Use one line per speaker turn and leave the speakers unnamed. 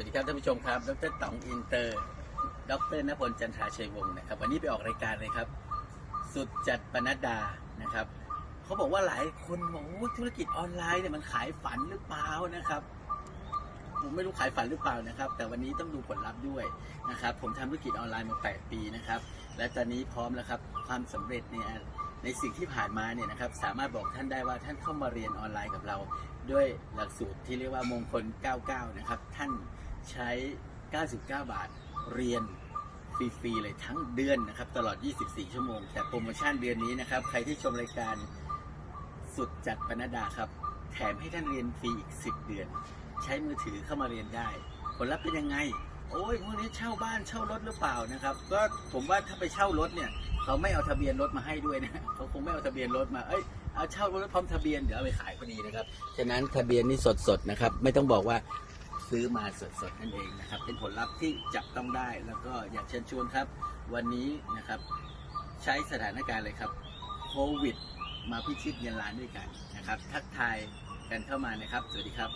วัสดีครับท่านผู้ชมครับ ดรต๋องอินเตอร์ ดรนพลจันทราชัยวงศ์นะครับ วันนี้ไปออกรายการเลยครับ สุดจัดปนัดดา นะครับ เขาบอกว่าหลายคนบอกว่าธุรกิจออนไลน์เนี่ยมันขายฝันหรือเปล่านะครับ ผมไม่รู้ขายฝันหรือเปล่านะครับ แต่วันนี้ต้องดูผลลัพธ์ด้วยนะครับ ผมทำธุรกิจออนไลน์มา 8 ปีนะครับ และตอนนี้พร้อมแล้วครับ ความสำเร็จเนี่ยในสิ่งที่ผ่านมาเนี่ยนะครับสามารถบอกท่านได้ว่าท่านเข้ามาเรียนออนไลน์กับเรา ด้วยหลักสูตรที่เรียกว่ามงคล 99 นะครับ ท่าน ใช้ 99 บาท เรียนฟรีๆเลยทั้งเดือนนะครับ ตลอด 24 ชั่วโมง แต่โปรโมชั่นเดือนนี้นะครับ ใครที่ชมรายการสุดจัดปนดดาครับ แถมให้ท่านเรียนฟรีอีก 10 เดือน ใช้มือถือเข้ามาเรียนได้ ผลลัพธ์เป็นยังไง โอ้ยพวกนี้เช่าบ้านเช่ารถหรือเปล่านะครับ ก็ผมว่าถ้าไปเช่ารถเนี่ยเขาไม่เอาทะเบียนรถมาให้ด้วยนะเขาคงไม่เอาทะเบียนรถมาเอ้ยเอาเช่ารถพร้อมทะเบียนเดี๋ยวเอาไปขายพอดีนะครับฉะนั้นทะเบียนนี่สดๆนะครับ ไม่ต้องบอกว่า ซื้อมาสดๆนั่นเองนะครับ เป็นผลลัพธ์ที่จับต้องได้ แล้วก็อยากเชิญชวนครับ วันนี้นะครับใช้สถานการณ์เลยครับโควิด มาพิชิตเงินล้านด้วยกันนะครับ ทักทายกันเข้ามานะครับ สวัสดีครับ